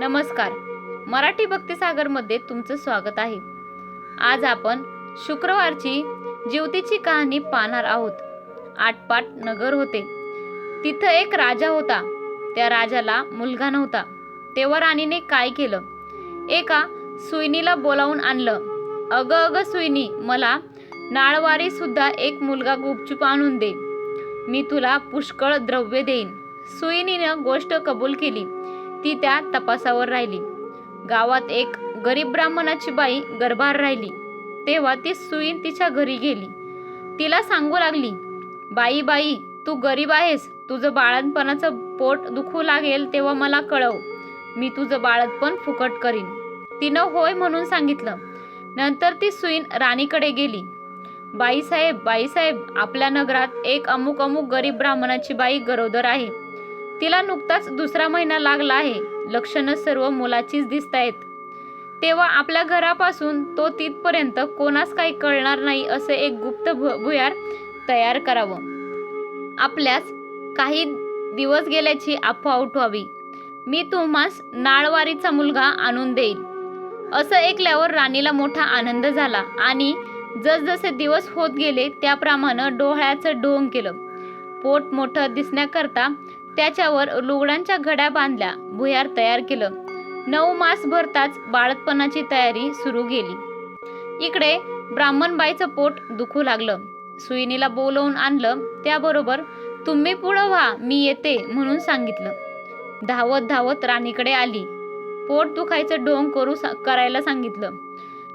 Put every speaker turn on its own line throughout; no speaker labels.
नमस्कार. मराठी भक्तिसागरमध्ये तुमचं स्वागत आहे. आज आपण शुक्रवारची ज्योतीची कहाणी पाहणार आहोत. आटपाट नगर होते. तिथं एक राजा होता. त्या राजाला मुलगा नव्हता. तेव्हा राणीने काय केलं? एका सुईनीला बोलावून आणलं. अगं अगं सुईनी मला नाळवारी सुद्धा एक मुलगा गुपचूप आणून दे. मी तुला पुष्कळ द्रव्य देईन. सुईनीनं गोष्ट कबूल केली. ती त्या तपासावर राहिली. गावात एक गरीब ब्राह्मणाची बाई गर्भार राहिली. तेव्हा ती सुईन तिच्या घरी गेली. तिला सांगू लागली बाई बाई तू गरीब आहेस. तुझं बाळणपणाचं पोट दुखू लागेल तेव्हा मला कळव. मी तुझं बाळतपण फुकट करीन. तिनं होय म्हणून सांगितलं. नंतर ती सुईन राणीकडे गेली. बाईसाहेब बाईसाहेब आपल्या नगरात एक अमुक अमुक गरीब ब्राह्मणाची बाई गरोदर आहे. तिला नुकताच दुसरा महिना लागला आहे. लक्षणं सर्व मुलाचीच दिसत आहेत तेव्हा आपल्या घरापासून तो तिथपर्यंत कोणास काही कळणार नाही असे एक गुप्त भु भुयार तयार करावं. आपल्यास काही दिवस गेल्याची अफवा उठवावी मी तुम्हास नाळवारीचा मुलगा आणून देईल असं ऐकल्यावर राणीला मोठा आनंद झाला आणि जसजसे दिवस होत गेले त्याप्रमाणे डोळ्याचं डोंग केलं. पोट मोठं दिसण्याकरता त्याच्यावर लुगडांच्या घड्या बांधल्या भुयार तयार केलं. नऊ मास भरताच बाळतपणाची तयारी सुरू गेली. इकडे ब्राह्मणबाईचं पोट दुखू लागलं. सुईनीला बोलवून आणलं त्याबरोबर तुम्ही पुढं व्हा मी येते म्हणून सांगितलं. धावत धावत राणीकडे आली. पोट दुखायचं ढोंग करू सा- करायला सांगितलं.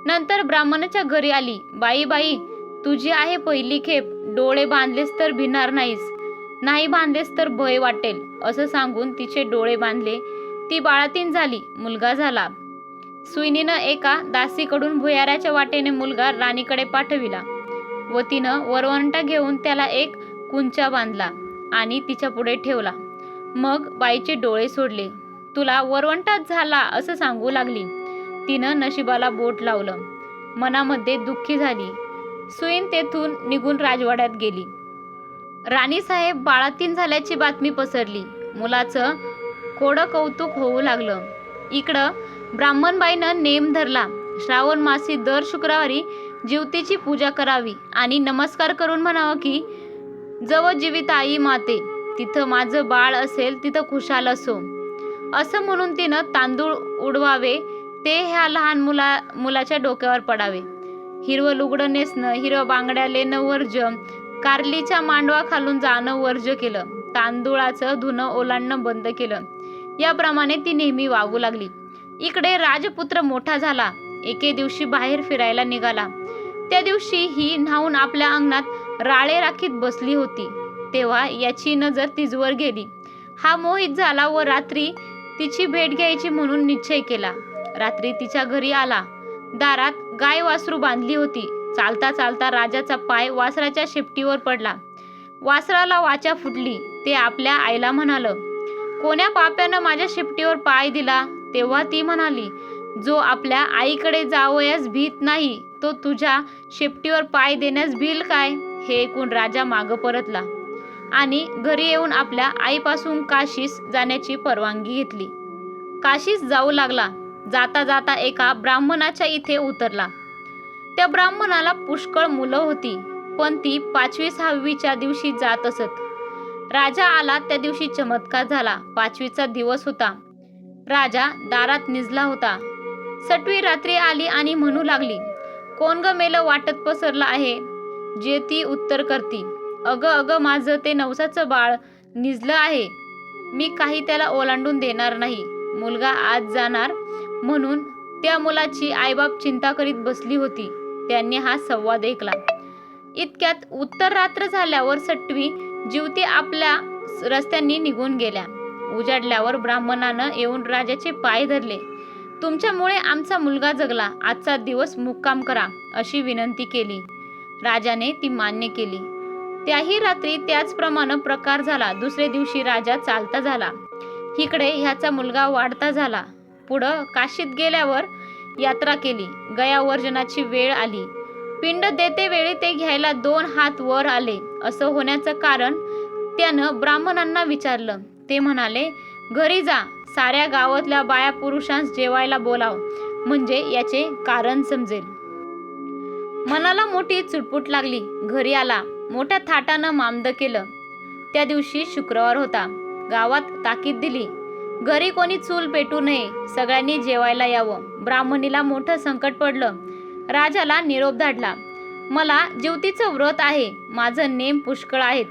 नंतर ब्राह्मणाच्या घरी आली. बाई बाई तुझी आहे पहिली खेप. डोळे बांधलेस तर भिणार नाहीस. नाही बांधलेस तर भय वाटेल असं सांगून तिचे डोळे बांधले. ती बाळातीन झाली मुलगा झाला. सुईनीनं एका दासीकडून भुयाराच्या वाटेने मुलगा राणीकडे पाठविला व तिनं वरवंटा घेऊन त्याला एक कुंचा बांधला आणि तिच्या पुढे ठेवला. मग बाईचे डोळे सोडले. तुला वरवंटाच झाला असं सांगू लागली. तिनं नशिबाला बोट लावलं. मनामध्ये दुःखी झाली. सुईन तेथून निघून राजवाड्यात गेली. राणीसाहेब बाळातीन झाल्याची बातमी पसरली. मुलाचं कोडं कौतुक होऊ लागलं. इकडं ब्राह्मणबाईनं नेम धरला. श्रावण मासी दर शुक्रवारी जीवतीची पूजा करावी आणि नमस्कार करून म्हणावं की जव जीवित आई माते तिथं माझं बाळ असेल तिथं खुशाल असो. असं म्हणून तिनं तांदूळ उडवावे ते ह्या लहान मुला मुलाच्या डोक्यावर पडावे. हिरवं लुगडं नेसणं हिरवं बांगड्या लेणं वर्ज कारलीच्या मांडवा खालून जाणं वर्ज्य केलं. तांदुळाचं धुणं ओलांडणं बंद केलं. याप्रमाणे ती नेहमी वागू लागली. इकडे राजपुत्र मोठा झाला. एके दिवशी बाहेर फिरायला निघाला. त्या दिवशी ही न्हावून आपल्या अंगणात राळे राखीत बसली होती. तेव्हा याची नजर तिजवर गेली. हा मोहित झाला व रात्री तिची भेट घ्यायची म्हणून निश्चय केला. रात्री तिच्या घरी आला. दारात गाय वासरू बांधली होती. चालता चालता राजाचा पाय वासराच्या शेपटीवर पडला. वासराला वाचा फुटली. ते आपल्या आईला म्हणालं कोण्या पाप्यानं माझ्या शेपटीवर पाय दिला? तेव्हा ती म्हणाली जो आपल्या आईकडे जावयास भीत नाही तो तुझ्या शेपटीवर पाय देण्यास भील काय? हे ऐकून राजा मागं परतला आणि घरी येऊन आपल्या आईपासून काशीस जाण्याची परवानगी घेतली. काशीस जाऊ लागला. जाता जाता एका ब्राह्मणाच्या इथे उतरला. त्या ब्राह्मणाला पुष्कळ मुलं होती पण ती पाचवी सहावीच्या दिवशी जात असत. राजा आला त्या दिवशी चमत्कार झाला. पाचवीचा दिवस होता. राजा दारात निजला होता. सटवी रात्री आली आणि म्हणू लागली कोण ग मेलं वाटत पसरलं आहे जे ती उत्तर करती अगं अगं माझं ते नवसाचं बाळ निजलं आहे. मी काही त्याला ओलांडून देणार नाही. मुलगा आज जाणार म्हणून त्या मुलाची आईबाप चिंता करीत बसली होती. त्यांनी हा संवाद ऐकला. इतक्यात उत्तर रात्र झाल्यावर सटवी जीवती आपल्या रस्त्यांनी निघून गेल्या. उजाडल्यावर ब्राह्मणानं येऊन राजाचे पाय धरले. तुमच्यामुळे आमचा मुलगा जगला. आजचा दिवस मुक्काम करा अशी विनंती केली. राजाने ती मान्य केली. त्याही रात्री त्याचप्रमाणे प्रकार झाला. दुसरे दिवशी राजा चालता झाला. इकडे ह्याचा मुलगा वाढता झाला. पुढं काशीत गेल्यावर यात्रा केली. गयावर्जनाची वेळ आली. पिंड देते वेळी ते घ्यायला दोन हात वर आले. असं होण्याचं कारण त्यानं ब्राह्मणांना विचारलं. ते म्हणाले घरी जा. साऱ्या गावातल्या बाया पुरुषांस जेवायला बोलाव. म्हणजे याचे कारण समजेल. मनाला मोठी चुटपुट लागली. घरी आला. मोठ्या थाटानं मामद केलं. त्या दिवशी शुक्रवार होता. गावात ताकीद दिली. घरी कोणी चूल पेटू नये. सगळ्यांनी जेवायला यावं. ब्राह्मणीला मोठं संकट पडलं. राजाला निरोप धाडला. मला जीवतीचं व्रत आहे. माझं नेम पुष्कळ आहेत.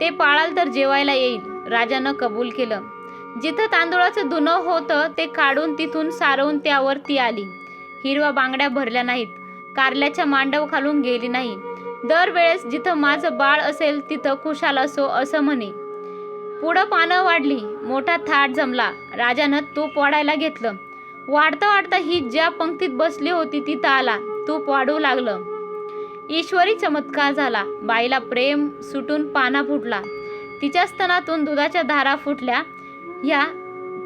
ते पाळाल तर जेवायला येईल. राजानं कबूल केलं. जिथं तांदूळाचं धुणं होतं ते काढून तिथून सारवून त्यावर ती आली. हिरवा बांगड्या भरल्या नाहीत. कारल्याच्या मांडव खालून गेली नाही. दरवेळेस जिथं माझं बाळ असेल तिथं खुशाल असो असं म्हणे. पुढं पानं वाढली. मोठा थाट जमला. राजानं तूप वाढायला घेतलं. वाढता वाढता ही ज्या पंक्तीत बसली होती तिथं आला. तूप वाढू लागलं. ईश्वरी चमत्कार झाला. बाईला प्रेम सुटून पाना फुटला. तिच्या स्तनातून दुधाच्या धारा फुटल्या. ह्या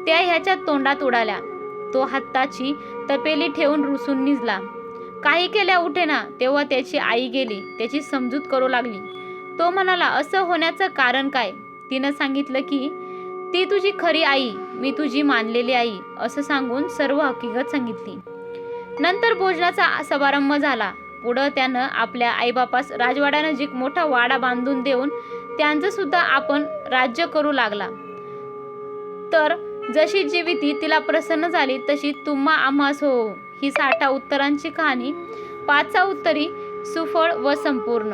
त्या ह्याच्या तोंडात उडाल्या. तो हाताची तपेली ठेवून रुसून निजला. काही केल्या उठेना तेव्हा त्याची आई गेली. त्याची समजूत करू लागली. तो म्हणाला असं होण्याचं कारण काय? तिनं सांगितलं की ती तुझी खरी आई मी तुझी मानलेली आई असं सांगून सर्व हकीकत सांगितली. नंतर भोजनाचा समारंभ झाला. पुढं त्यानं आपल्या आईबापास राजवाड्यानजीक मोठा वाडा बांधून देऊन त्यांचं सुद्धा आपण राज्य करू लागला. तर जशी जीविती तिला प्रसन्न झाली तशी तुम्हा आम्हास हो ही साठा उत्तरांची कहाणी पाचचा उत्तरी सुफळ व संपूर्ण.